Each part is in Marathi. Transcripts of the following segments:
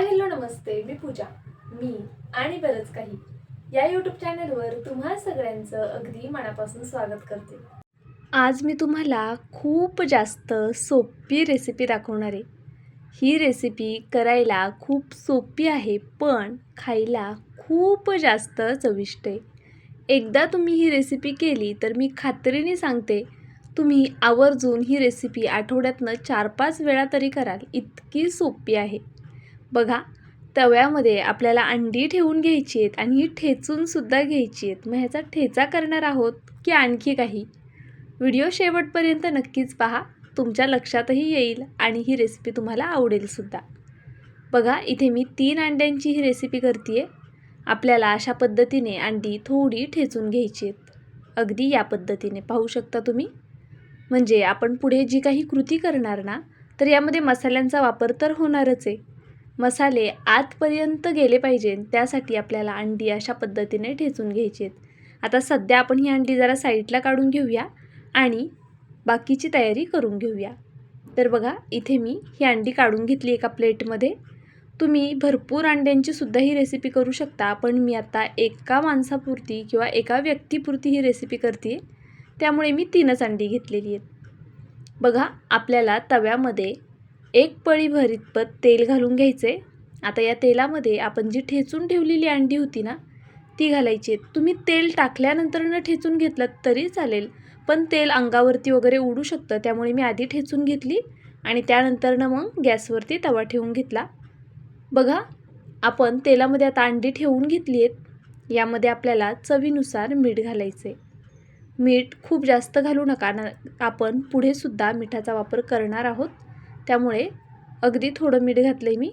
हाय हॅलो नमस्ते. मी पूजा. मी आणि बरंच काही. या यूट्यूब चॅनलवर तुम्हा सगळ्यांचं अगदी मनापासून स्वागत करते. आज मी तुम्हाला खूप जास्त सोपी रेसिपी दाखवणार आहे. ही रेसिपी करायला खूप सोपी आहे पण खायला खूप जास्त चविष्ट आहे. एकदा तुम्ही ही रेसिपी केली तर मी खात्रीने सांगते तुम्ही आवर्जून ही रेसिपी आठवड्यातनं चार पाच वेळा तरी कराल. इतकी सोपी आहे. बघा तव्यामध्ये आपल्याला अंडी ठेवून घ्यायची आहेत आणि ही ठेचूनसुद्धा घ्यायची आहेत. मग ह्याचा ठेचा करणार आहोत की आणखी काही? व्हिडिओ शेवटपर्यंत नक्कीच पहा. तुमच्या लक्षातही येईल आणि ही रेसिपी तुम्हाला आवडेलसुद्धा बघा इथे मी तीन अंड्यांची ही रेसिपी करते आहे आपल्याला अशा पद्धतीने अंडी थोडी ठेचून घ्यायची आहेत. अगदी या पद्धतीने. पाहू शकता तुम्ही? म्हणजे आपण पुढे जी काही कृती करणार ना तर यामध्ये मसाल्यांचा वापर तर होणारच आहे. मसाले आतपर्यंत गेले पाहिजे त्यासाठी आपल्याला अंडी अशा पद्धतीने ठेचून घ्यायची आहेत. आता सध्या आपण ही अंडी जरा साईडला काढून घेऊया आणि बाकीची तयारी करून घेऊया. तर बघा इथे मी ही अंडी काढून घेतली एका प्लेटमध्ये. तुम्ही भरपूर अंड्यांची सुद्धा ही रेसिपी करू शकता पण मी आता एका माणसापुरती किंवा एका व्यक्तीपुरती ही रेसिपी करते त्यामुळे मी तीनच अंडी घेतलेली आहेत. बघा आपल्याला तव्यामध्ये एक पळी भरीतपत तेल घालून घ्यायचे. आता या तेलामध्ये आपण जी ठेचून ठेवलेली अंडी होती ना ती घालायची आहेत. तुम्ही तेल टाकल्यानंतर न ठेचून घेतलं तरी चालेल पण तेल अंगावरती वगैरे उडू शकतं त्यामुळे मी आधी ठेचून घेतली आणि त्यानंतरनं मग गॅसवरती तवा ठेवून घेतला. बघा आपण तेलामध्ये आता अंडी ठेवून घेतली आहेत. यामध्ये आपल्याला चवीनुसार मीठ घालायचे मीठ खूप जास्त घालू नका ना आपण पुढेसुद्धा मिठाचा वापर करणार आहोत. त्यामुळे अगदी थोडं मीठ घातलं आहे मी.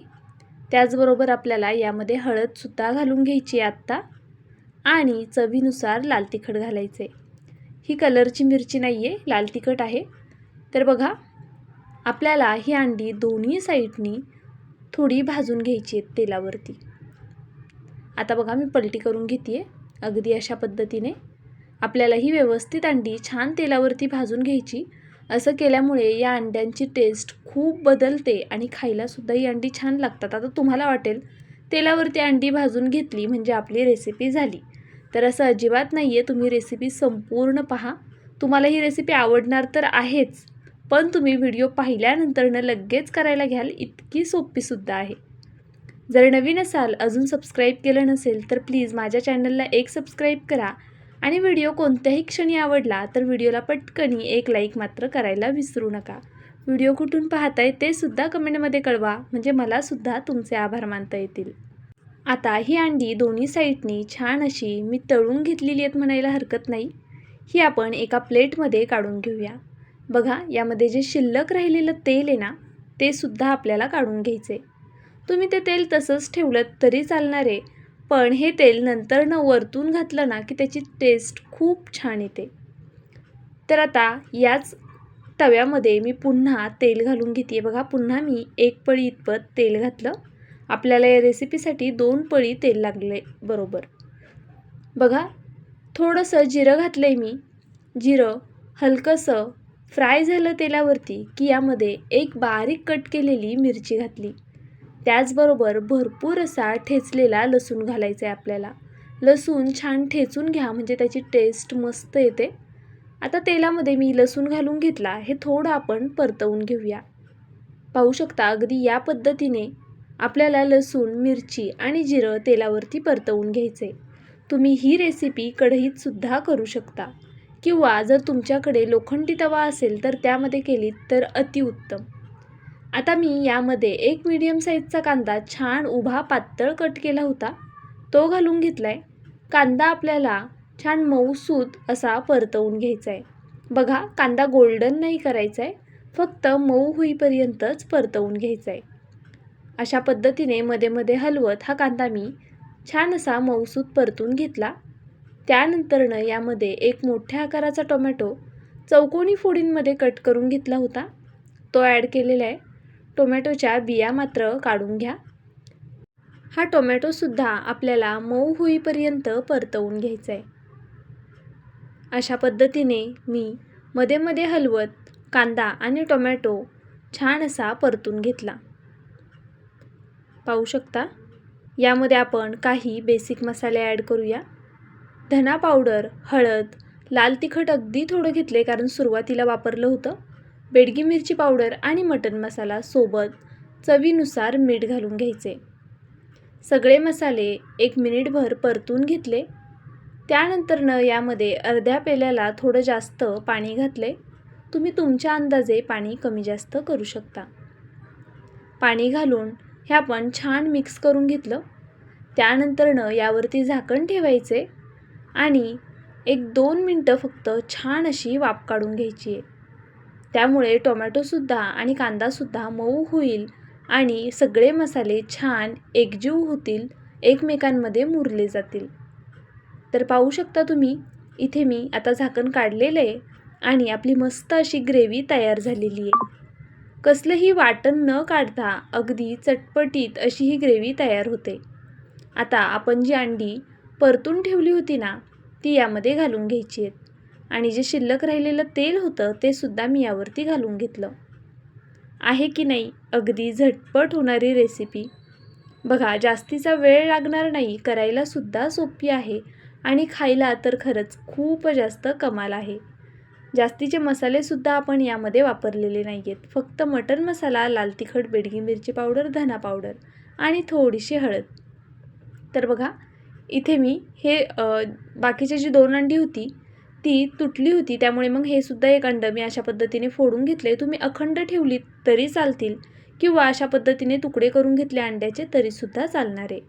त्याचबरोबर आपल्याला यामध्ये हळदसुद्धा घालून घ्यायची आहे आत्ता आणि चवीनुसार लाल तिखट घालायचे ही कलरची मिरची नाही आहे लाल तिखट आहे. तर बघा आपल्याला ही अंडी दोन्ही साईडनी थोडी भाजून घ्यायची आहेत तेलावरती. आता बघा मी पलटी करून घेते आहे अगदी अशा पद्धतीने. आपल्याला ही व्यवस्थित अंडी छान तेलावरती भाजून घ्यायची. असं केल्यामुळे या अंड्यांची टेस्ट खूप बदलते आणि खायलासुद्धा ही अंडी छान लागतात. आता तुम्हाला वाटेल तेलावरती अंडी भाजून घेतली म्हणजे आपली रेसिपी झाली. तर असं अजिबात नाही आहे तुम्ही रेसिपी संपूर्ण पहा. तुम्हाला ही रेसिपी आवडणार तर आहेच पण तुम्ही व्हिडिओ पाहिल्यानंतरनं लगेच करायला घ्याल इतकी सोपीसुद्धा आहे. जर नवीन असाल अजून सबस्क्राईब केलं नसेल तर प्लीज माझ्या चॅनलला एक सबस्क्राईब करा. आणि व्हिडिओ कोणत्याही क्षणी आवडला तर व्हिडिओला पटकनी एक लाईक मात्र करायला विसरू नका. व्हिडिओ कुठून पाहताय ते सुद्धा कमेंटमध्ये कळवा म्हणजे मलासुद्धा तुमचे आभार मानता येतील. आता ही अंडी दोन्ही साईडनी छान अशी मी तळून घेतलेली आहेत म्हणायला हरकत नाही. ही आपण एका प्लेटमध्ये काढून घेऊया. बघा यामध्ये जे शिल्लक राहिलेलं तेल आहे ना ते सुद्धा आपल्याला काढून घ्यायचे तुम्ही ते तेल तसंच ठेवलं तरी चालणार आहे. पण हे तेल नंतरनं वरतून घातलं ना की त्याची टेस्ट खूप छान येते. तर आता याच तव्यामध्ये मी पुन्हा तेल घालून घेते बघा पुन्हा मी एक पळी इतपत तेल घातलं. आपल्याला या रेसिपीसाठी दोन पळी तेल लागले बरोबर. बघा थोडंसं जिरं घातलं आहे मी. जिरं हलकंसं फ्राय झालं तेलावरती की यामध्ये एक बारीक कट केलेली मिरची घातली. त्याचबरोबर भरपूर असा ठेचलेला लसूण घालायचा आहे आपल्याला. लसूण छान ठेचून घ्या म्हणजे त्याची टेस्ट मस्त येते. आता तेलामध्ये मी लसूण घालून घेतला हे थोडं आपण परतवून घेऊया. पाहू शकता अगदी या पद्धतीने आपल्याला लसूण मिरची आणि जिरं तेलावरती परतवून घ्यायचे तुम्ही ही रेसिपी कढईतसुद्धा करू शकता. किंवा जर तुमच्याकडे लोखंडी तवा असेल तर त्यामध्ये केलीत तर अतिउत्तम. आता मी यामध्ये एक मीडियम साईजचा कांदा छान उभा पातळ कट केला होता. तो घालून घेतला आहे कांदा आपल्याला छान मऊसूत असा परतवून घ्यायचा आहे बघा कांदा गोल्डन नाही करायचा आहे फक्त मऊ होईपर्यंतच परतवून घ्यायचा आहे अशा पद्धतीने मध्ये मध्ये हलवत हा कांदा मी छान असा मऊसूत परतून घेतला. त्यानंतरनं यामध्ये एक मोठ्या आकाराचा टोमॅटो चौकोनी फोडींमध्ये कट करून घेतला होता. तो ॲड केलेला आहे टोमॅटोच्या बिया मात्र काढून घ्या. हा टोमॅटोसुद्धा आपल्याला मऊ होईपर्यंत परतवून घ्यायचा आहे अशा पद्धतीने मी मध्ये मध्ये हलवत कांदा आणि टोमॅटो छान असा परतून घेतला. पाहू शकता? यामध्ये आपण काही बेसिक मसाले ॲड करूया. धना पावडर हळद लाल तिखट अगदी थोडं घेतले कारण सुरुवातीला वापरलं होतं. बेडगी मिरची पावडर आणि मटन मसाला सोबत चवीनुसार मीठ घालून घ्यायचे. सगळे मसाले एक मिनिटभर परतून घेतले. त्यानंतरनं यामध्ये अर्ध्या पेल्याला थोडं जास्त पाणी घातले. तुम्ही तुमच्या अंदाजे पाणी कमी जास्त करू शकता. पाणी घालून हे आपण छान मिक्स करून घेतलं. त्यानंतरनं यावरती झाकण ठेवायचे आणि एक दोन मिनटं फक्त छान अशी वाफ काढून घ्यायची आहे. त्यामुळे टोमॅटोसुद्धा आणि कांदासुद्धा मऊ होईल आणि सगळे मसाले छान एकजीव होतील एकमेकांमध्ये मुरले जातील. तर पाहू शकता तुम्ही इथे मी आता झाकण काढलेलं आहे आणि आपली मस्त अशी ग्रेव्ही तयार झालेली आहे. कसलंही वाटण न काढता अगदी चटपटीत अशी ही ग्रेव्ही तयार होते. आता आपण जी अंडी परतून ठेवली होती ना ती यामध्ये घालून घ्यायची आहेत. आणि जे शिल्लक राहिलेलं तेल होतं ते सुद्धा मी यावरती घालून घेतलं. आहे की नाही अगदी झटपट होणारी रेसिपी बघा जास्तीचा वेळ लागणार नाही करायला सुद्धा सोपी आहे आणि खायला तर खरंच खूप जास्त कमाल आहे. जास्तीचे मसालेसुद्धा आपण यामध्ये वापरलेले नाही आहेत फक्त मटन मसाला लाल तिखट बेडगी मिरची पावडर धना पावडर आणि थोडीशी हळद. तर बघा इथे मी हे बाकीची जी दोन अंडी होती ती तुटली होती. त्यामुळे मग हे सुद्धा एक अंड मी अशा पद्धतीने फोडून घेतले तुम्ही अखंड ठेवलीत तरी चालतील. किंवा अशा पद्धतीने तुकडे करून घेतले अंड्याचे तरीसुद्धा चालणार आहे.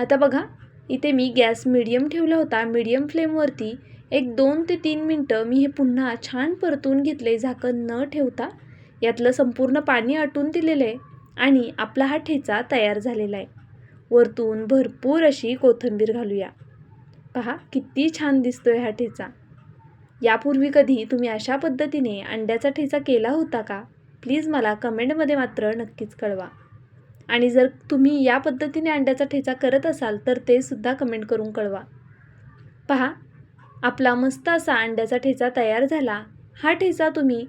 आता बघा इथे मी गॅस मिडियम ठेवला होता. मिडियम फ्लेमवरती एक दोन ते तीन मिनटं मी हे पुन्हा छान परतून घेतले झाकण न ठेवता यातलं संपूर्ण पाणी आटून दिलेलं आहे आणि आपला हा ठेचा तयार झालेला आहे. वरतून भरपूर अशी कोथिंबीर घालूया. पहा किती छान दिसतोय हा ठेचा. यापूर्वी कधी तुम्ही अशा पद्धतीने अंड्याचा ठेचा केला होता का? प्लीज मला कमेंटमध्ये मात्र नक्कीच कळवा. आणि जर तुम्ही या पद्धतीने अंड्याचा ठेचा करत असाल तर ते सुद्धा कमेंट करून कळवा. पहा आपला मस्त असा अंड्याचा ठेचा तयार झाला. हा ठेचा तुम्ही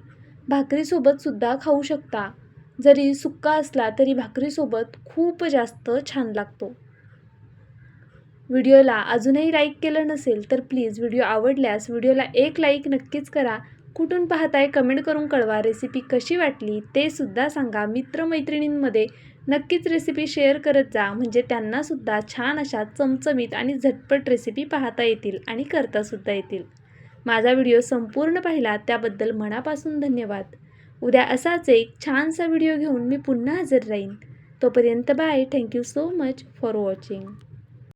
भाकरीसोबतसुद्धा खाऊ शकता. जरी सुक्का असला तरी भाकरीसोबत खूप जास्त छान लागतो. व्हिडिओला अजूनही लाईक केलं नसेल तर प्लीज व्हिडिओ आवडल्यास व्हिडिओला एक लाईक नक्कीच करा. कुठून पाहताय कमेंट करून कळवा. रेसिपी कशी वाटली ते सुद्धा सांगा. मित्रमैत्रिणींमध्ये नक्कीच रेसिपी शेअर करत जा. म्हणजे त्यांनासुद्धा छान अशा चमचमीत आणि झटपट रेसिपी पाहता येतील आणि करतासुद्धा येतील. माझा व्हिडिओ संपूर्ण पाहिला त्याबद्दल मनापासून धन्यवाद. उद्या असाच एक छानसा व्हिडिओ घेऊन मी पुन्हा हजर राहीन. तोपर्यंत bye thank you so much for watching